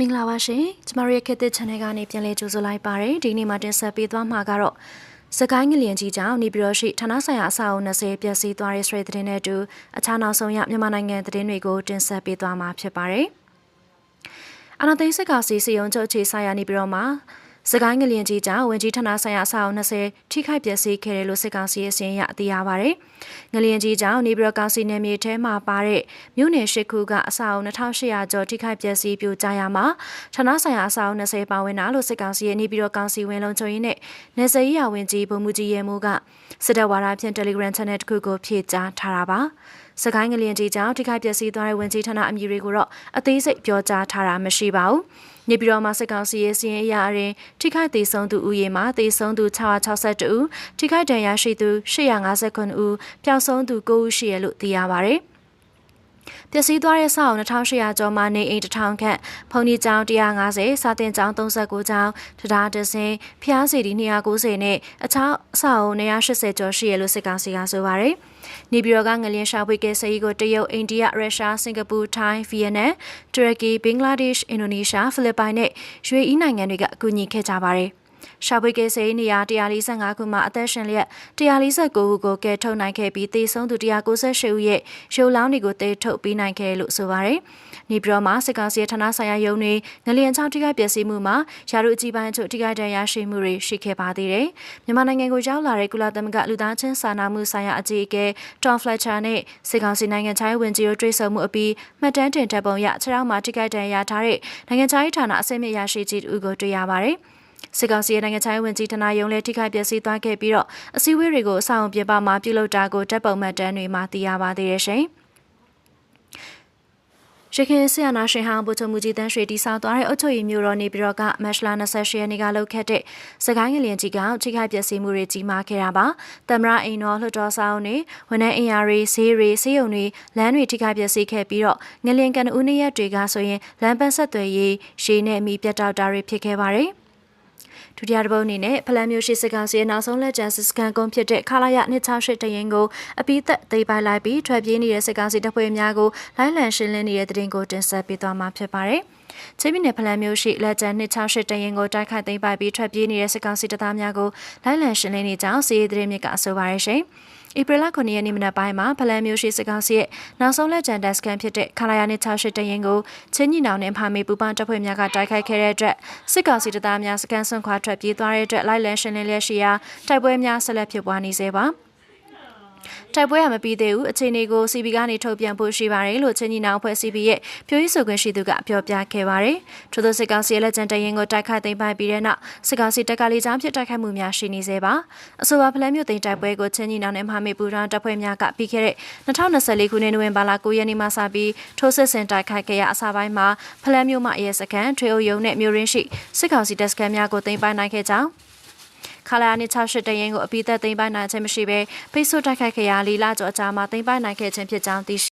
မင်္ဂလာပါရှင်ကျမတို့ရဲ့ခေတ်သစ် channel ကနေပြန်လည်ကြိုဆိုလိုက်ပါရစေဒီနေ့မှာတင်ဆက်ပေးသွားမှာကတော့စကိုင်းငလျင်ကြီးကြောင့်နေပြည်တော်ရှိဌာနဆိုင်ရာအဆောက်အအုံ20ပျက်စီးသွားတဲ့ဆွေသတင်းနဲ့အတူအခြားနောက်ဆုံးရမြန်မာနိုင်ငံသတင်းတွေကိုတင်ဆက်ပေးသွားမှာဖြစ်ပါတယ်အနာသိန်းစစ်ကောင်စီစီယုံချုပ်ချေဆိုင်ရာနေပြည်တော်မှာ စကိုင်းငလျင်ကြီးကြောင့်ဝင်ကြီးဌာနဆိုင်ရာအဆောက်အုံ20ထိခိုက်ပျက်စီးခဲ့တယ်လို့စစ်ကောင်စီရဲ့စီရင်ရသိရပါတယ်။ငလျင်ကြီးကြောင့်နေပြည်တော်ကောင်စီနယ်မြေထဲမှာပါတဲ့မြို့နယ်ရှိခုကအဆောက်အုံ2800ကျော်ထိခိုက်ပျက်စီးပြိုကျရမှာဌာနဆိုင်ရာအဆောက်အုံ20ပါဝင်တာလို့စစ်ကောင်စီရဲ့နေပြည်တော်ကောင်စီဝင်လုံးချုံရင်းနဲ့နေစရီယာဝင်ကြီးဗိုလ်မှူးကြီးရဲမိုးကစစ်တပ်ဝါဒဖြင့် Telegram Channel တစ်ခုကိုဖြည့်ကြားထားတာပါ။စကိုင်းငလျင်ကြီးကြောင့်ထိခိုက်ပျက်စီးသွားတဲ့ဝင်ကြီးဌာနအမည်တွေကိုတော့အသေးစိတ်ပြောကြားထားတာမရှိပါဘူး။ နေပြည်တော်မှာစစ်ကောင်စီရဲ့စီရင်အရာအရင်ထိခိုက်သေးဆုံးသူဦးရေမှာသေဆုံးသူ662ဦးထိခိုက်ဒဏ်ရာရှိသူ859ဦးပျောက်ဆုံးသူ9ဦးရှိရလို့သိရပါဗျ။ ပျက်စီးသွားတဲ့ဆောက်2800ကျော်မှနေအိမ်1000ခန့်ဖုန်ကြီးကျောင်း150စာတင်ကျောင်း39ကျောင်းတရားဒဇင်ဖျားစီဒီ290နဲ့အခြားအဆောက်အုံ180ကျော်ရှိရလို့စစ်ကောင်စီကဆိုပါရယ်နေပြည်တော်ကငလျင်ရှာဖွေကဲစရေးကိုတရုတ်အိန္ဒိယရုရှားစင်ကာပူထိုင်းဗီယက်နမ်တူရကီဘင်္ဂလားဒေ့ရှ်အင်ဒိုနီးရှားဖိလစ်ပိုင်နဲ့ UAE နိုင်ငံတွေကအကူအညီခဲ့ကြပါရယ် ရှာဖွေကဲစေးနေရာ145ခုမှာအသက်ရှင်လျက်149ခုကိုကဲထုတ်နိုင်ခဲ့ပြီးသေဆုံးသူ198ဦးရဲ့ရုပ်လောင်းတွေကိုတေထုတ်ပြီးနိုင်ခဲ့လို့ဆိုပါရယ်။နေပြည်တော်မှာစစ်ကောင်စီဌာနဆိုင်ရာရုံးတွေငလျင်ချောင်းထိခိုက်ပျက်စီးမှုမှာရာထူးအကြီးပိုင်းအချို့ထိခိုက်ဒဏ်ရာရှိမှုတွေရှိခဲ့ပါသေးတယ်။မြန်မာနိုင်ငံကိုရောက်လာတဲ့ကုလသမဂ္ဂလူသားချင်းစာနာမှုဆိုင်ရာအကြီးအကဲ Tom Fletcher နဲ့စစ်ကောင်စီနိုင်ငံခြားရေးဝန်ကြီးတို့တွေ့ဆုံမှုအပြီးမှတ်တမ်းတင်တပ်ပုံရခြေထောက်မှာထိခိုက်ဒဏ်ရာထားတဲ့နိုင်ငံခြားရေးဌာနအစိမ့်မြင့်ရရှိကြီးတူကိုတွေ့ရပါတယ်။ စစ်ကောင်စီရဲ့နိုင်ငံခြားရေးဝန်ကြီးဌာနရုံးလည်းထိခိုက်ပျက်စီးသွားခဲ့ပြီးတော့အစည်းအဝေးတွေကိုအဆောင်ပြင်ပမှာပြုလုပ်တာကိုတပ်ပုံမှတ်တမ်းတွေမှာသိရပါသေးတယ်ရှင်။ရခိုင်ဆီယနာရှင်ဟောင်းဗိုလ်ချုပ်မူကြီးတန်းရွှေတီဆောက်သွားတဲ့အုပ်ချုပ်ရေးမျိုးတော်နေပြီးတော့ကမက်ရှလာ28ရက်နေ့ကလှုပ်ခတ်တဲ့စကိုင်းငလျင်ကြီးကထိခိုက်ပျက်စီးမှုတွေကြီးမားခဲ့တာပါ။တမရအိမ်တော်လှတော်ဆောင်တွေဝန်ထမ်းအင်အားတွေဈေးတွေဆေးရုံတွေလမ်းတွေထိခိုက်ပျက်စီးခဲ့ပြီးတော့ငလျင်ကန်ဦးနေရက်တွေကဆိုရင်လမ်းပန်းဆက်သွယ်ရေးရှေးနဲ့အမိပြတ်တောက်တာတွေဖြစ်ခဲ့ပါတယ်။ ဒုတိယတစ်ပုတ်အနေနဲ့ဖလန်မျိုးရှိစစ်ကောင်စီရဲ့နောက်ဆုံးလက်ကျန်စစ်စကန်ကုန်းဖြစ်တဲ့ခလာရ268တရင်ကိုအပိသက်သိမ်းပိုက်လိုက်ပြီးထွက်ပြေးနေတဲ့စစ်ကောင်စီတပ်ဖွဲ့များကိုလိုင်းလံရှင်းလင်းနေတဲ့တရင်ကိုတင်ဆက်ပေးသွားမှာဖြစ်ပါတယ်။ ချင်းပြည်နယ်ဖလန်မျိုးရှိလက်ကျန်268တရင်ကိုတိုက်ခိုက်သိမ်းပိုက်ပြီးထွက်ပြေးနေတဲ့စစ်ကောင်စီတပ်သားများကိုလိုင်းလံရှင်းလင်းနေကြောင်းစီးရီးသတင်းမြစ်ကအဆိုပါရရှင်။ဧပြီလ9ရက်နေ့မနက်ပိုင်းမှာဖလန်မျိုးရှိစစ်ကောင်စီရဲ့နောက်ဆုံးလက်ကျန်တပ်စကန်ဖြစ်တဲ့ခလာယာနဲ့68တရင်ကိုချင်းညီနောင်နဲ့ဖာမေပူပန်းတပ်ဖွဲ့များကတိုက်ခိုက်ခဲ့တဲ့အတွက်စစ်ကောင်စီတပ်သားများစကန်ဆွန့်ခွာထွက်ပြေးသွားတဲ့အတွက်လိုက်လံရှင်းလင်းလျက်ရှိရာတိုက်ပွဲများဆက်လက်ဖြစ်ပွားနေသေးပါ။ တိုက်ပွဲကမပြီးသေးဘူးအခြေအနေကို CB ကနေထုတ်ပြန်ဖို့ရှိပါတယ်လို့ချင်းကြီးနောင်အဖွဲ့ CB ရဲ့ပြောရေးဆိုခွင့်ရှိသူကပြောပြခဲ့ပါတယ်။ထို့သောစစ်ကောင်စီရဲ့လက်ကျန်တရင်ကိုတိုက်ခိုက်သိမ်းပိုက်ပြီးတဲ့နောက်စစ်ကောင်စီတပ်ကလေးချောင်းဖြစ်တိုက်ခိုက်မှုများရှိနေသေးပါ။အဆိုပါဖလန်မြို့သိမ်းတိုက်ပွဲကိုချင်းကြီးနောင်နဲ့မဟာမိတ်ပူရောင်းတပ်ဖွဲ့များကပြီးခဲ့တဲ့2024ခုနှစ်နိုဝင်ဘာလ9ရက်နေ့မှစပြီးထိုးစစ်ဆင်တိုက်ခိုက်ခဲ့ရအစပိုင်းမှာဖလန်မြို့မှရဲစခန်းထွေအုပ်ရုံးနဲ့မြို့ရင်းရှိစစ်ကောင်စီတပ်စခန်းများကိုသိမ်းပိုက်နိုင်ခဲ့ကြောင်း ခလာယာနဲ့68တရင်ကိုအပိသက်သိမ်းပိုက်နိုင်ခြင်းမရှိဘဲဖိတ်ဆို့တိုက်ခိုက်ခဲ့ရာလီလာကျော်အကြားမှာသိမ်းပိုက်နိုင်ခဲ့ခြင်းဖြစ်ကြောင်းသိရှိ